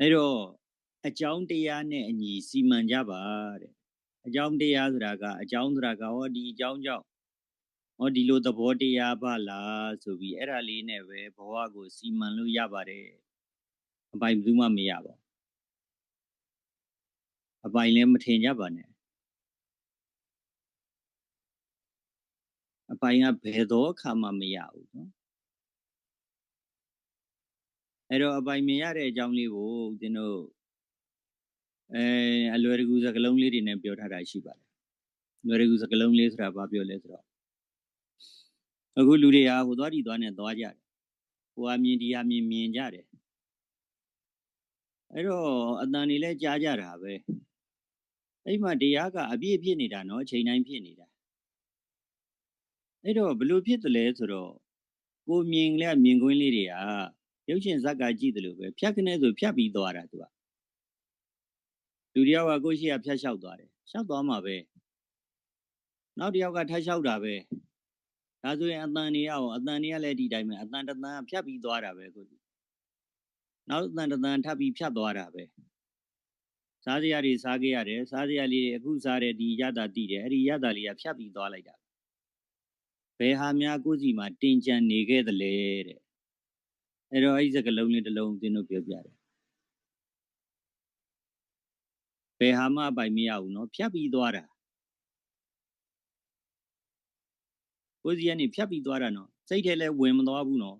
အဲ့တော့အကြောင်းတရားနဲ့အညီစီမံကြပါတဲ့အကြောင်းတရားဆိုတာကအကြောင်းဆိုတာကဟောဒီအကြောင်းကြောင့်ဟောဒီလိုသဘောတရားပါလားဆိုပြီးအဲ့ဒါလေးနဲ့ပဲဘဝကိုစီမံလို့ရပါတယ်အပိုင်ဘယ်သူမှမရပါဘူးအပိုင်လည်းမထင်ကြပါနဲ့အပိုင်ကဘယ်တော့အခါမှမရဘူးနော် အဲ့တော့အပိုင်မြင်ရတဲ့အကြောင်းလေးကိုဦးဇင်းတို့အဲအလွယ်တကူစကလုံးလေးတွေနဲ့ပြောထားတာရှိပါတယ်။လွယ်တကူစကလုံးလေးဆိုတာဘာပြောလဲဆိုတော့အခုလူတွေကဟိုသွားဒီသွားနဲ့သွားကြတယ်။ဟိုအမြင်ဒီအမြင်မြင်ကြတယ်။အဲ့တော့အတန်တွေလည်းကြားကြတာပဲ။အဲ့မှာတရားကအပြည့်ဖြစ်နေတာနော်အချိန်တိုင်းဖြစ်နေတာ။အဲ့တော့ဘလို့ဖြစ်တယ်လဲဆိုတော့ကိုမြင်လဲမြင်ကွင်းလေးတွေက ရုပ်ရှင်ဇာတ်ကကြည့်တယ်လို့ပဲဖြတ်ကနေဆိုဖြတ်ပြီးသွားတာသူကလူတယောက်ကကိုယ့်ရှိရဖြတ်လျှောက်သွားတယ်လျှောက်သွားမှာပဲနောက်တယောက်ကထပ်လျှောက်တာပဲဒါဆိုရင်အတန်နေရအောင်အတန်နေရလည်းဒီတိုင်းပဲအတန်တတန်ဖြတ်ပြီးသွားတာပဲကိုယ်နောက်အတန်တတန်ထပ်ပြီးဖြတ်သွားတာပဲစားစရာတွေစားခဲ့ရတယ်စားစရာလေးတွေအခုစားတဲ့ဒီရတာတည်တယ်အဲ့ဒီရတာလေးကဖြတ်ပြီးသွားလိုက်တာဘယ်ဟာများကိုယ်စီမှာတင်ကြံနေခဲ့သလဲတဲ့ အဲ့တော့အဲ့ဒီစကလုံးလေးတစ်လုံးသင်တို့ပြောပြတယ်ဘယ်ဟာမှပိုင်မရဘူးเนาะဖြတ်ပြီးသွားတာကိုယ်စီကနေဖြတ်ပြီးသွားတာနော်စိတ်ထဲလည်းဝင်မသွားဘူးနော်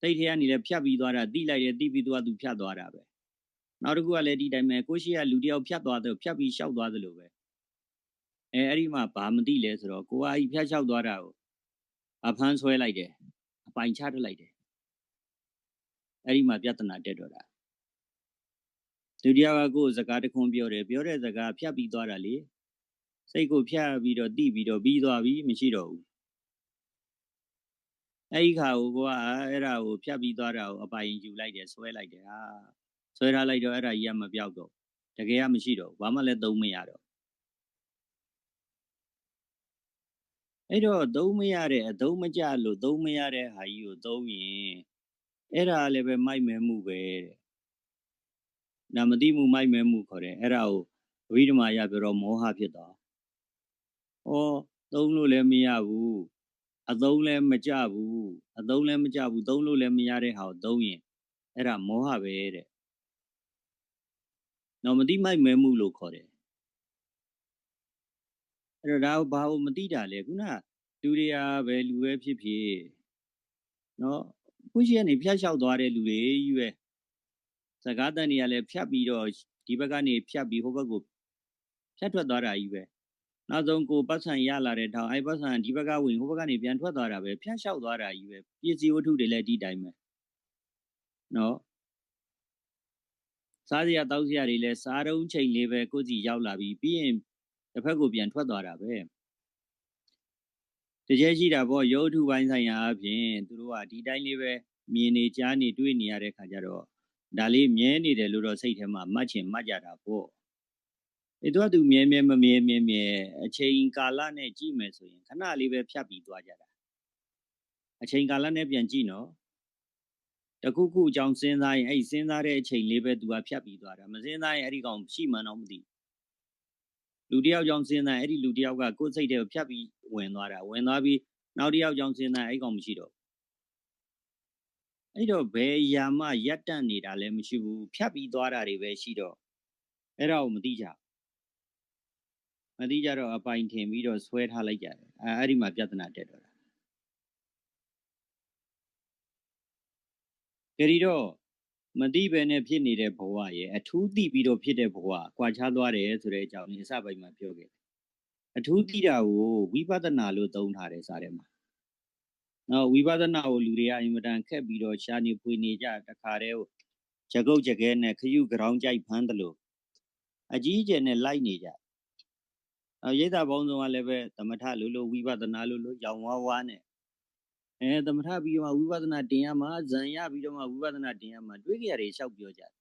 စိတ်ထဲကနေလည်းဖြတ်ပြီးသွားတာတိလိုက်တယ်တိပြီးသွားသူဖြတ်သွားတာပဲနောက်တစ်ခုကလည်းဒီတိုင်းပဲကိုရှိရလူတယောက်ဖြတ်သွားတယ်ဖြတ်ပြီးရှောက်သွားသလိုပဲအဲအဲ့ဒီမှာဘာမသိလဲဆိုတော့ကိုကအဲ့ဖြတ်လျှောက်သွားတာကိုအဖမ်းဆွဲလိုက်တယ်အပိုင်ချထွက်လိုက်တယ် အဲ့ဒီမှာပြဿနာတက်တော့တာဒုတိယကကိုယ်စကားတခွန်းပြောတယ်ပြောတဲ့စကားဖြတ်ပြီးသွားတာလေစိတ်ကိုဖြတ်ပြီးတော့တိပြီးတော့ပြီးသွားပြီမရှိတော့ဘူးအဲ့ဒီခါကိုကအဲ့ဒါကိုဖြတ်ပြီးသွားတာကိုအပိုင်ယူလိုက်တယ်ဆွဲလိုက်တယ်ဟာဆွဲထားလိုက်တော့အဲ့ဒါကြီးကမပြောက်တော့တကယ်ကမရှိတော့ဘာမှလည်းသုံးမရတော့အဲ့တော့သုံးမရတဲ့အသုံးမကျလို့သုံးမရတဲ့ဟာကြီးကိုသုံးရင် အဲ့ဒါလည်းပဲမိုက်မဲမှုပဲတဲ့နာမတိမှုမိုက်မဲမှုခေါ်တယ်အဲ့ဒါကိုအဘိဓမ္မာရပြောတော့မောဟဖြစ်သွားဩသုံးလို့လည်းမရဘူးအသုံးလည်းမကြဘူးအသုံးလည်းမကြဘူးသုံးလို့လည်းမရတဲ့ဟာကိုသုံးရင်အဲ့ဒါမောဟပဲတဲ့နော်မတိမိုက်မဲမှုလို့ခေါ်တယ်အဲ့တော့ဒါဘာလို့မတိတာလဲခုနလူတွေကပဲလူပဲဖြစ်ဖြစ်နော် ခုရှိကနေဖြတ်လျှောက်သွားတဲ့လူတွေကြီးပဲစကားတန်တွေကလည်းဖြတ်ပြီးတော့ဒီဘက်ကနေဖြတ်ပြီးဟိုဘက်ကိုဖြတ်ထွက်သွားတာကြီးပဲနောက်ဆုံးကိုပတ်ဆံရလာတဲ့ထောင်အဲပတ်ဆံဒီဘက်ကဝင်ဟိုဘက်ကနေပြန်ထွက်သွားတာပဲဖြတ်လျှောက်သွားတာကြီးပဲပစ္စည်းဝတ္ထုတွေလည်းဒီတိုင်းပဲနော်စားစရာတောက်စရာတွေလည်းစားတုံးချိန်လေးပဲကိုယ်စီရောက်လာပြီးပြီးရင်တစ်ဖက်ကိုပြန်ထွက်သွားတာပဲ တကယ်ရှိတာပေါ့ရုပ်ထုပိုင်းဆိုင်ရာအပြင်သူတို့ကဒီတိုင်းလေးပဲမြင်နေကြားနေတွေ့နေရတဲ့ခါကျတော့ဒါလေးမြဲနေတယ်လို့တော့စိတ်ထဲမှာမှတ်ချင်မှတ်ကြတာပေါ့အဲတော့သူမြဲမြဲမမြဲမြဲမြဲအချိန်ကာလနဲ့ကြည့်မယ်ဆိုရင်ခဏလေးပဲဖြတ်ပြီးသွားကြတာအချိန်ကာလနဲ့ပြန်ကြည့်နော်တခုခုအကြောင်းစဉ်းစားရင်အဲ့စဉ်းစားတဲ့အချိန်လေးပဲသူကဖြတ်ပြီးသွားတာမစဉ်းစားရင်အဲ့ဒီကောင်ရှိမှန်းတော့မသိလူတယောက်ကြောင့်စဉ်းစားအဲ့ဒီလူတယောက်ကကိုယ်စိတ်ထဲကိုဖြတ်ပြီး ဝင်သွားတာဝင်သွားပြီးနောက်တယောက်ကြောင့်စဉ်းစားအဲ့ကောင်မရှိတော့အဲ့တော့ဘယ်ယာမရက်တန့်နေတာလည်းမရှိဘူးဖြတ်ပြီးသွားတာတွေပဲရှိတော့အဲ့ဒါကိုမသိကြမသိကြတော့အပိုင်ထင်ပြီးတော့ဆွဲထားလိုက်ကြတယ်အဲအဲ့ဒီမှာပြဿနာတက်တော့တာကြရီတော့မသိပဲနဲ့ဖြစ်နေတဲ့ဘဝရဲ့အထူးသိပြီးတော့ဖြစ်တဲ့ဘဝကွာခြားသွားတယ်ဆိုတဲ့အကြောင်းလေးအစပိုင်းမှာပြောခဲ့တယ် အထူးသိတာကိုဝိပဿနာလို့သုံးထားတယ်စားထဲမှာနော်ဝိပဿနာကိုလူတွေကအင်မတန်ခက်ပြီးတော့ရှားနေဖွေနေကြတခါတည်းဂျကုတ်ကြခဲနဲ့ခရုကရောင်းကြိုက်ဖမ်းတယ်လို့အကြီးအကျယ်နဲ့လိုက်နေကြအဲရိတ်တာပေါင်းစုံကလည်းပဲသမထလို့လို့ဝိပဿနာလို့လို့ရောင်ဝါးဝါးနဲ့အဲသမထပြီးတော့မှဝိပဿနာတင်ရမှာဇံရပြီးတော့မှဝိပဿနာတင်ရမှာတွေးကြရတယ်လျှောက်ပြောကြတယ်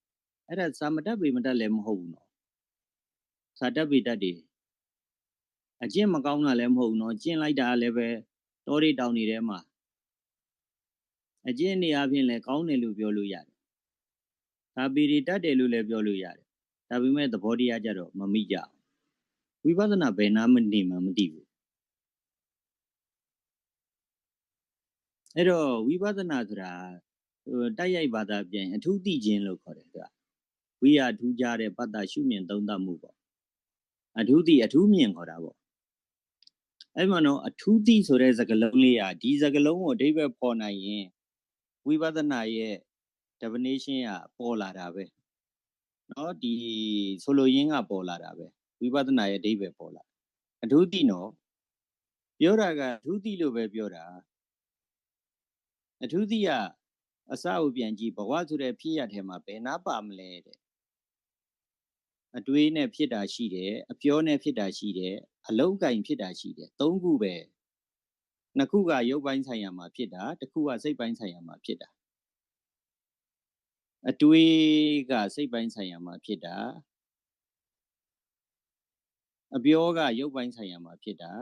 အဲ့ဒါသာမတတ်ပေမတတ်လည်းမဟုတ်ဘူးနော်သာတတ်ပေတတ်တယ် အကျင့်မကောင်းတာလည်းမဟုတ်ဘူးနော်ကျင့်လိုက်တာလည်းပဲတောတွေတောင်တွေထဲမှာအကျင့်နေအပြင်လည်းကောင်းတယ်လို့ပြောလို့ရတယ်ဒါပေရီတတ်တယ်လို့လည်းပြောလို့ရတယ်ဒါပေမဲ့သဘောတရားကြတော့မမိကြဘူးဝိပဿနာဘယ်နာမနေမှမသိဘူးအဲ့တော့ဝိပဿနာဆိုတာဟိုတိုက်ရိုက်ဘာသာပြန်အထူးသိခြင်းလို့ခေါ်တယ်သူကဝိရထူးကြတဲ့ပတ္တရှုမြင်သုံးသပ်မှုပေါ့အထူးသိအထူးမြင်ခေါ်တာပေါ့ အဲ့မှာတော့အထူးသိဆိုတဲ့စကားလုံးလေးอ่ะဒီစကားလုံးကိုအဓိပ္ပာယ်ဖော်နိုင်ရင်ဝိပဿနာရဲ့ definition ကပေါ်လာတာပဲเนาะဒီဆိုလိုရင်းကပေါ်လာတာပဲဝိပဿနာရဲ့အဓိပ္ပာယ်ပေါ်လာအထူးသိနော်ပြောတာကအထူးသိလို့ပဲပြောတာအထူးသိကအစအုပ်ပြန်ကြည့်ဘဝဆိုတဲ့ဖြစ်ရထဲမှာဘယ်နာပါမလဲတဲ့အတွေးနဲ့ဖြစ်တာရှိတယ်အပြောနဲ့ဖြစ်တာရှိတယ် အလောက်ကင်ဖြစ်တာရှိတယ်သုံးခုပဲနှစ်ခုကရုပ်ပိုင်းဆိုင်ရာမှာဖြစ်တာတစ်ခုကစိတ်ပိုင်းဆိုင်ရာမှာဖြစ်တာအတွေးကစိတ်ပိုင်းဆိုင်ရာမှာဖြစ်တာအပြောကရုပ်ပိုင်းဆိုင်ရာမှာဖြစ်တာ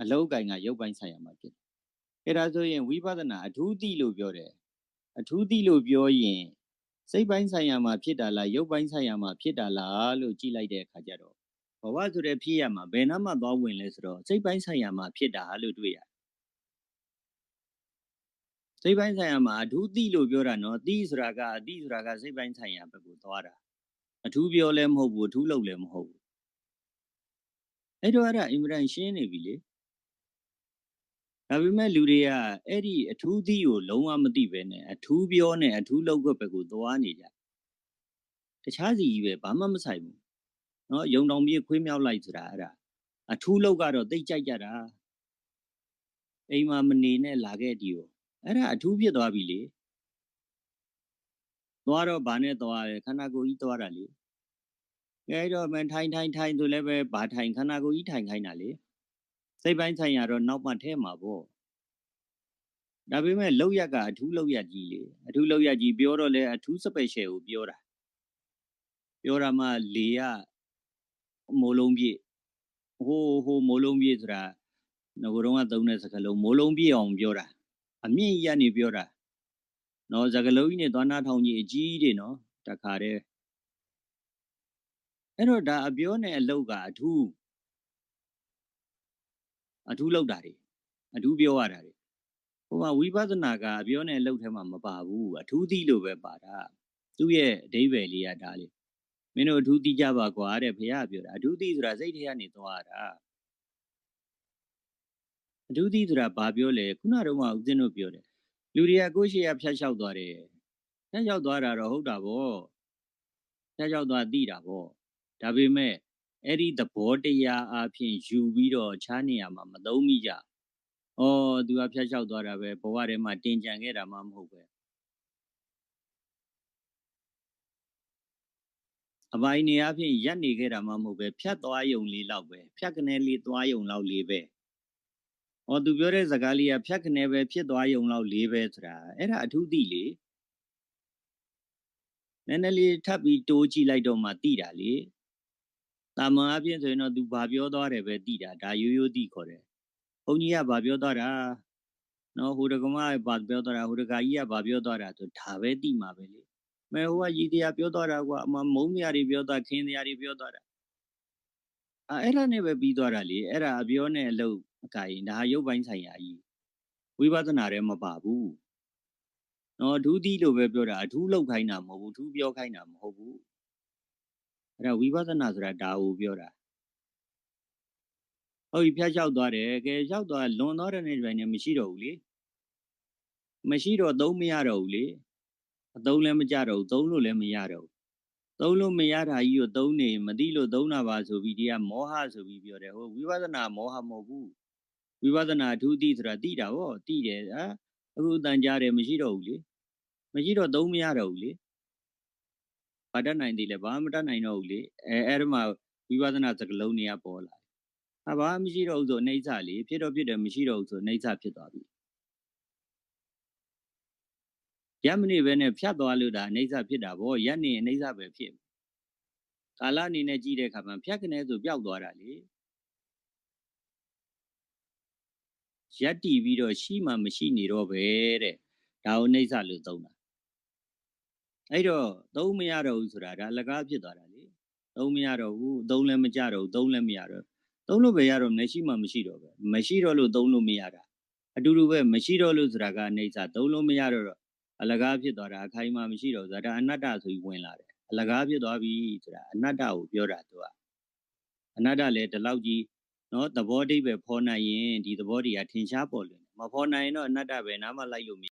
အလောက်ကင်ကရုပ်ပိုင်းဆိုင်ရာမှာဖြစ်တယ်အဲ့ဒါဆိုရင်ဝိပဿနာအထူးသိလို့ပြောတယ်အထူးသိလို့ပြောရင်စိတ်ပိုင်းဆိုင်ရာမှာဖြစ်တာလားရုပ်ပိုင်းဆိုင်ရာမှာဖြစ်တာလားလို့ကြည့်လိုက်တဲ့အခါကျတော့ ဘဝဆိုတဲ့ဖြစ်ရမှာဘယ်နှမှသွားဝင်လဲဆိုတော့စိတ်ပိုင်းဆိုင်ရာမှာဖြစ်တာလို့တွေ့ရတယ်စိတ်ပိုင်းဆိုင်ရာမှာအထူးသိလို့ပြောတာနော်သိဆိုတာကအသိဆိုတာကစိတ်ပိုင်းဆိုင်ရာဘက်ကိုသွားတာအထူးပြောလည်းမဟုတ်ဘူးအထူးလုပ်လည်းမဟုတ်ဘူးအဲ့တော့အဲ့ဒါအင်မတန်ရှင်းနေပြီလေဒါပေမဲ့လူတွေကအဲ့ဒီအထူးသီးကိုလုံးဝမသိပဲနဲ့အထူးပြောနဲ့အထူးလောက်ွက်ဘက်ကိုသွားနေကြတခြားစီကြီးပဲဘာမှမဆိုင်ဘူး နော်ယုံတော်မြေခွေးမြောက်လိုက်ဆိုတာအဲ့ဒါအထူးလောက်ကတော့တိတ်ကြိုက်ကြတာအိမ်မှာမနေနဲ့လာခဲ့ဒီကိုအဲ့ဒါအထူးဖြစ်သွားပြီလေသွားတော့ဗာနဲ့သွားတယ်ခန္ဓာကိုယ်ကြီးသွားတာလေကဲတော့မထိုင်ထိုင်ထိုင်ဆိုလည်းပဲဗာထိုင်ခန္ဓာကိုယ်ကြီးထိုင်ခိုင်းတာလေစိတ်ပိုင်းဆိုင်ရာတော့နောက်မှထဲမှာပေါ့ဒါပေမဲ့လောက်ရကအထူးလောက်ရကြီးလေအထူးလောက်ရကြီးပြောတော့လေအထူး special ကိုပြောတာပြောတာမှလေရ မိုးလုံးပြည့်ဟိုဟိုမိုးလုံးပြည့်ဆိုတာငကိုတော့ကသုံးတဲ့စကားလုံးမိုးလုံးပြည့်အောင်ပြောတာအမြင့်ကြီးကနေပြောတာနော်စကားလုံးကြီးနဲ့သွားနာထောင်ကြီးအကြီးတွေနော်တခါတည်းအဲ့တော့ဒါအပြောနဲ့အလုပ်ကအထူးအထူးလောက်တာတွေအထူးပြောရတာတွေဟိုမှာဝိပဿနာကအပြောနဲ့အလုပ်ထဲမှာမပါဘူးအထူးသိလို့ပဲပါတာသူ့ရဲ့အဓိပ္ပာယ်လေးကဒါလေ မင်းတို့အထူးသိကြပါကွာတဲ့ဘုရားပြောတာအထူးသိဆိုတာစိတ်ထဲကနေသွားတာအထူးသိဆိုတာဘာပြောလဲခုနတော့မှဦးဇင်းတို့ပြောတယ်လူတွေကကိုယ့်ရှိရဖျက်လျှောက်သွားတယ်ဖျက်လျှောက်သွားတာတော့ဟုတ်တာဗောဖျက်လျှောက်သွားသိတာဗောဒါပေမဲ့အဲ့ဒီသဘောတရားအဖြစ်ယူပြီးတော့ခြားနေရမှာမသုံးမိကြ။ဩသူကဖျက်လျှောက်သွားတာပဲဘဝထဲမှာတင်ကြံခဲ့တာမှမဟုတ်ပဲ။ အပိုင်းနေအဖြစ်ရက်နေခဲ့တာမှမဟုတ်ပဲဖြတ်သွားယုံလေးလောက်ပဲဖြတ်ကနေလေးသွားယုံလောက်လေးပဲ။ဩသူပြောတဲ့စကားလေးကဖြတ်ကနေပဲဖြစ်သွားယုံလောက်လေးပဲဆိုတာအဲ့ဒါအထူးသိလေ။နည်းနည်းလေးထပ်ပြီးတိုးကြည့်လိုက်တော့မှသိတာလေ။တာမန်အပြင်ဆိုရင်တော့သူဘာပြောသွားတယ်ပဲသိတာဒါရိုးရိုးသိခေါ်တယ်ဘုန်းကြီးကဘာပြောသွားတာနော်ဟိုတကမဘာပြောသွားတာဟိုတကကြီးကဘာပြောသွားတာဆိုဒါပဲသိမှာပဲလေ မဲဟိုကရည်တရားပြောသွားတာကွာအမမုံမြတွေပြောသွားခင်းတရားတွေပြောသွားတာအဲအဲ့ဒါနဲ့ပဲပြီးသွားတာလေအဲ့ဒါအပြောနဲ့အလုပ်အကရင်ဒါရုပ်ပိုင်းဆိုင်ရာကြီးဝိပဿနာထဲမပါဘူးနော်ဒုတိလို့ပဲပြောတာအထူးလောက်ခိုင်းတာမဟုတ်ဘူးအထူးပြောခိုင်းတာမဟုတ်ဘူးအဲ့ဒါဝိပဿနာဆိုတာဒါကိုပြောတာဟုတ်ပြီဖျက်လျှောက်သွားတယ်ကဲလျှောက်သွားလွန်သွားတဲ့နေ့ပိုင်းနဲ့မရှိတော့ဘူးလေမရှိတော့သုံးမရတော့ဘူးလေ အသုံးလည်းမကြတော့ဘူးသုံးလို့လည်းမရတော့ဘူးသုံးလို့မရတာကြီးကိုသုံးနေမသိလို့သုံးတာပါဆိုပြီးဒီကမောဟဆိုပြီးပြောတယ်ဟိုဝိပဿနာမောဟမဟုတ်ဘူးဝိပဿနာအထူးသိဆိုတာသိတာဗောသိတယ်ဟာအခုတန်ကြားတယ်မရှိတော့ဘူးလေမရှိတော့သုံးမရတော့ဘူးလေဘာတတ်နိုင်သေးလဲဘာမှမတတ်နိုင်တော့ဘူးလေအဲအဲ့ဒီမှာဝိပဿနာစကလုံးတွေကပေါ်လာဟာဘာမှမရှိတော့ဘူးဆိုအိဋ္ဌလေဖြစ်တော့ဖြစ်တယ်မရှိတော့ဘူးဆိုအိဋ္ဌဖြစ်သွားပြီ ရမနေပဲနဲ့ဖြတ်သွားလို့ဒါအိဋ္ဌဖြစ်တာဗောရက်နေအိဋ္ဌပဲဖြစ်ကာလအနေနဲ့ကြည့်တဲ့အခါမှာဖြတ်ကနေဆိုပျောက်သွားတာလေရက်တီပြီးတော့ရှိမှမရှိနေတော့ပဲတဲ့ဒါကိုအိဋ္ဌလို့သုံးတာအဲ့တော့သုံးမရတော့ဘူးဆိုတာဒါအလကားဖြစ်သွားတာလေသုံးမရတော့ဘူးသုံးလည်းမကြတော့ဘူးသုံးလည်းမရတော့သုံးလို့ပဲရတော့မရှိမှမရှိတော့ပဲမရှိတော့လို့သုံးလို့မရတာအတူတူပဲမရှိတော့လို့ဆိုတာကအိဋ္ဌသုံးလို့မရတော့တော့ အလကားဖြစ်သွားတာအခိုင်အမာမရှိတော့ဘူးဆိုတာဒါအနတ္တဆိုပြီးဝင်လာတယ်အလကားဖြစ်သွားပြီဆိုတာအနတ္တကိုပြောတာသူကအနတ္တလည်းဒီလောက်ကြီးနော်သဘောတိပဲဖော်နိုင်ရင်ဒီသဘောတရားထင်ရှားပေါ်လွင်တယ်မဖော်နိုင်ရင်တော့အနတ္တပဲနားမလိုက်လို့မရ